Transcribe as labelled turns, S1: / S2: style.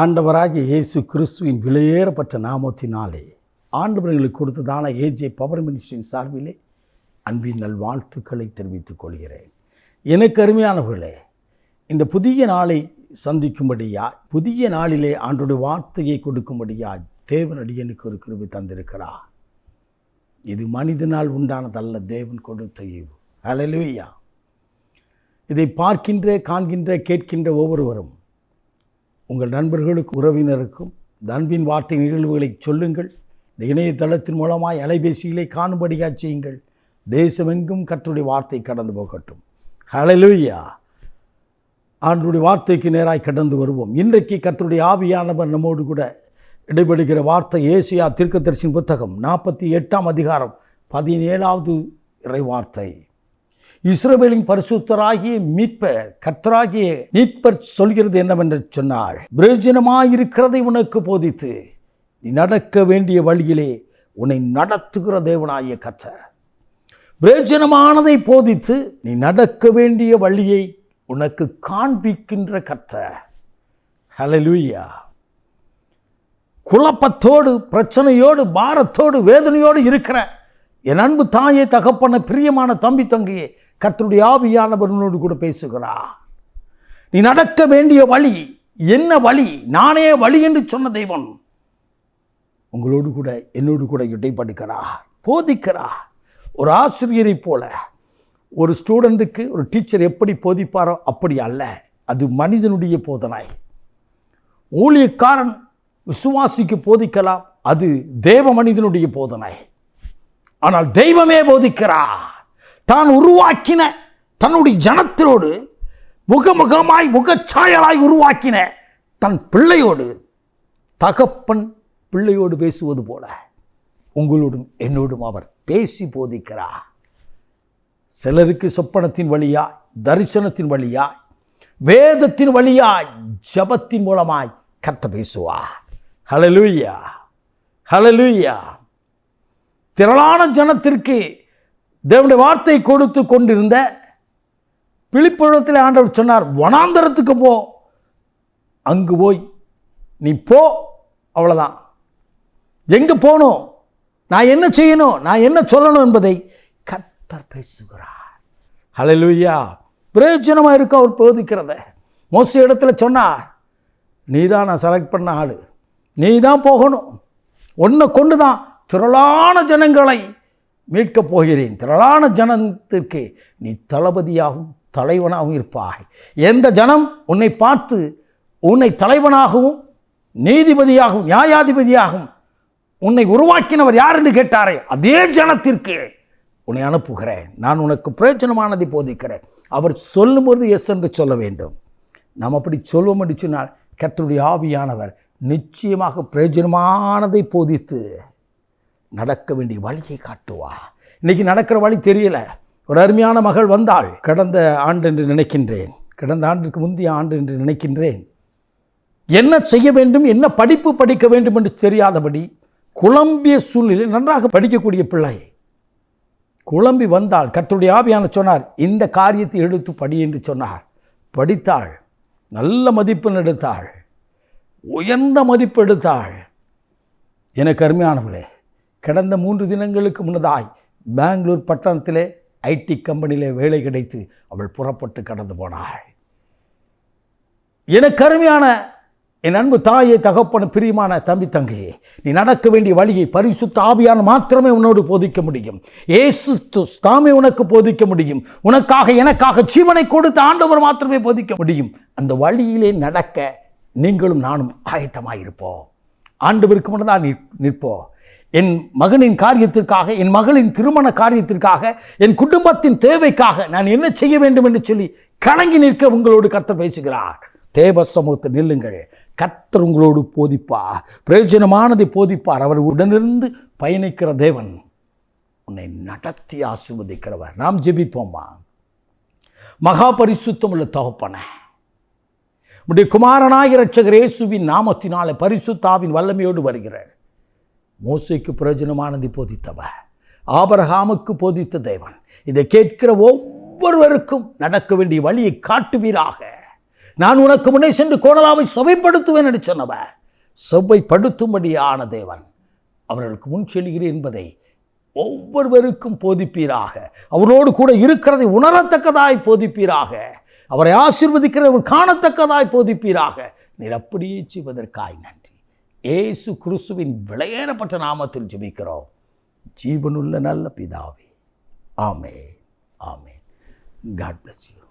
S1: ஆண்டவராகிய இயேசு கிறிஸ்துவின் விலையேறப்பட்ட நாமத்தினாலே ஆண்டவர்களுக்கு கொடுத்ததான ஏஜே பவர் மினிஸ்டரின் சார்பிலே அன்பின் நல் வாழ்த்துக்களை தெரிவித்துக் கொள்கிறேன். எனக்கு அருமையானவர்களே இந்த புதிய நாளை சந்திக்கும்படியா புதிய நாளிலே ஆண்டுடைய வார்த்தையை கொடுக்கும்படியா தேவன் அடியனுக்கு ஒரு கிருபி தந்திருக்கிறார் இது மனிதனால் உண்டானதல்ல தேவன் கொடுத்த ஈவு. ஹalleluya இதை பார்க்கின்ற காண்கின்ற கேட்கின்ற ஒவ்வொருவரும் உங்கள் நண்பர்களுக்கு உறவினருக்கும் அன்பின் வார்த்தை நிகழ்வுகளை சொல்லுங்கள். இந்த இணையதளத்தின் மூலமாய் அலைபேசிகளை காணும்படியாக செய்யுங்கள். தேசமெங்கும் கற்றுடைய வார்த்தை கடந்து போகட்டும். ஹalleluya ஆண்டுடைய வார்த்தைக்கு நேராய் கடந்து வருவோம். இன்றைக்கு கற்றுடைய ஆவியானவர் நம்மோடு கூட இடைபடுகிற வார்த்தை ஏசியா தீர்க்கதரிசின் புத்தகம் நாற்பத்தி எட்டாம் அதிகாரம் பதினேழாவது இறை வார்த்தை. இஸ்ரவேலின் பரிசுத்தராகிய மீட்பர் கர்த்தராகிய மீட்பர் சொல்கிறது என்னவென்று சொன்னால் பிரயோஜனமாயிருக்கிறதை உனக்கு போதித்து நீ நடக்க வேண்டிய வழியிலே உன்னை நடத்துகிற தேவனாகிய கர்த்தர். பிரயோஜனமானதை போதித்து நீ நடக்க வேண்டிய வழியை உனக்கு காண்பிக்கின்ற கர்த்தர். ஹலலூயா குழப்பத்தோடு பிரச்சனையோடு பாரத்தோடு வேதனையோடு இருக்கிற என் அன்பு தாயே தகப்பன பிரியமான தம்பி தங்கையே கர்த்தருடைய ஆவியானவர்களோடு கூட பேசுகிறா நீ நடக்க வேண்டிய வழி என்ன வழி? நானே வழி என்று சொன்ன தெய்வம் உங்களோடு கூட என்னோடு கூட இடைப்படுகிறார் போதிக்கிறார். ஒரு ஆசிரியரை போல ஒரு ஸ்டூடெண்ட்டுக்கு ஒரு டீச்சர் எப்படி போதிப்பாரோ அப்படி அல்ல அது மனிதனுடைய போதனை. ஊழியக்காரன் விசுவாசிக்கு போதிக்கலாம் அது தேவ மனிதனுடைய போதனை. ஆனால் தெய்வமே போதிக்கிறார். தான் உருவாக்கின தன்னுடைய ஜனத்தினோடு முகமுகமாய் முகச்சாயலாய் உருவாக்கின தன் பிள்ளையோடு தகப்பன் பிள்ளையோடு பேசுவது போல உங்களோடும் என்னோடும் அவர் பேசி போதிக்கிறார். சிலருக்கு சொப்பனத்தின் வழியாய் தரிசனத்தின் வழியாய் வேதத்தின் வழியாய் ஜபத்தின் மூலமாய் கத்த பேசுவார். ஹலலூயா ஹலலூயா திரளான ஜனத்திற்கு தேவனுடைய வார்த்தை கொடுத்து கொண்டிருந்த பிழிப்புழத்தில் ஆண்டவர் சொன்னார் வனாந்தரத்துக்கு போ. அங்கு போய் நீ போ. அவ்வளோதான் எங்கே போகணும்? நான் என்ன செய்யணும்? நான் என்ன சொல்லணும்? என்பதை கர்த்தர் பேசுகிறார். ஹalleluya. பிரயோஜனமாக இருக்க அவர் போதிக்கிறத. மோச இடத்துல சொன்னார் நீ தான் நான் செலக்ட் பண்ண ஆள். நீ தான் போகணும். ஒன்றை கொண்டு தான் திரளான ஜனங்களை மீட்கப் போகிறேன். திரளான ஜனத்திற்கு நீ தளபதியாகவும் தலைவனாகவும் இருப்பாய். எந்த ஜனம் உன்னை பார்த்து உன்னை தலைவனாகவும் நீதிபதியாகவும் நியாயாதிபதியாகவும் உன்னை உருவாக்கினவர் யார் என்று கேட்டாரே அதே ஜனத்திற்கு உன்னை அனுப்புகிறேன். நான் உனக்கு பிரயோஜனமானதை போதிக்கிறேன். அவர் சொல்லும்போது எஸ் என்று சொல்ல வேண்டும். நாம் அப்படி சொல்வோம் என்று சொன்னால் கத்தருடைய ஆவியானவர் நிச்சயமாக பிரயோஜனமானதை போதித்து நடக்க வேண்டிய வழியை காட்டுவா. இன்றைக்கி நடக்கிற வழி தெரியல. ஒரு அருமையான மகள் வந்தாள். கடந்த ஆண்டு என்று நினைக்கின்றேன். கடந்த ஆண்டுக்கு முந்தைய ஆண்டு என்று நினைக்கின்றேன். என்ன செய்ய வேண்டும்? என்ன படிப்பு படிக்க வேண்டும் என்று தெரியாதபடி குழம்பிய சூழ்நிலை நன்றாக படிக்கக்கூடிய பிள்ளை. குழம்பி வந்தால் கர்த்தருடைய ஆவியான சொன்னார் இந்த காரியத்தை எடுத்து படி என்று சொன்னார். படித்தாள். நல்ல மதிப்பெண் எடுத்தாள். உயர்ந்த மதிப்பு எடுத்தாள். எனக்கு அருமையானவளே கடந்த மூன்று தினங்களுக்கு முன்னதாய் பெங்களூர் பட்டணத்திலே ஐடி கம்பெனியிலே வேலை கிடைத்து அவள் புறப்பட்டு கடந்து போனாள். எனக்கு அருமையான என் அன்பு தாயை தகப்பன பிரியமான தம்பி தங்கையே நீ நடக்க வேண்டிய வழியை பரிசுத்த ஆவியான மாத்திரமே உன்னோடு போதிக்க முடியும். ஏசு தாமே உனக்கு போதிக்க முடியும். உனக்காக எனக்காக ஜீவனை கொடுத்த ஆண்டவர் மாத்திரமே போதிக்க முடியும். அந்த வழியிலே நடக்க நீங்களும் நானும் ஆயத்தமாயிருப்போம். ஆண்டவருக்கு முன்னதான் நிற்போம் என் மகனின் காரியத்திற்காக என் மகளின் திருமண காரியத்திற்காக என் குடும்பத்தின் தேவைக்காக நான் என்ன செய்ய வேண்டும் என்று சொல்லி கணங்கி நிற்க உங்களோடு கர்த்தர் பேசுகிறார். தேவ சமூகத்தை நில்லுங்கள். கர்த்தர் உங்களோடு போதிப்பார். பிரயோஜனமானதை போதிப்பார். அவர் உடனிருந்து பயணிக்கிற தேவன் உன்னை நடத்தி ஆசிர்வதிக்கிறவர். நாம் ஜெபிப்போம்மா மகா பரிசுத்தம் உள்ள தகப்பன. உடைய குமாரனாய் இரட்சகர் இயேசுவின் நாமத்தினாலே பரிசுத்தாவின் வல்லமையோடு வருகிறார். மோசைக்கு பிரயோஜனமானது போதித்தவ. ஆபரகாமுக்கு போதித்த தேவன். இதை கேட்கிற ஒவ்வொருவருக்கும் நடக்க வேண்டிய வழியை காட்டுவீராக. நான் உனக்கு முன்னே சென்று கோணலாவை சபைப்படுத்துவேன் என்று சொன்னவர் செவ்வைப்படுத்தும்படியான தேவன் அவர்களுக்கு முன் செல்கிறேன் என்பதை ஒவ்வொருவருக்கும் போதிப்பீராக. அவரோடு கூட இருக்கிறதை உணரத்தக்கதாய் போதிப்பீராக. அவரை ஆசீர்வதிக்கிறதை காணத்தக்கதாய் போதிப்பீராக. நீர் அப்படியே செய்வதற்காய் நன்றி. ஏசு கிறிஸ்துவின் விளையேறப்பட்ட நாமத்தில் ஜெபிக்கிறோம். ஜீவனுள்ள நல்ல பிதாவே. ஆமே ஆமே காட் பிளஸ் யூ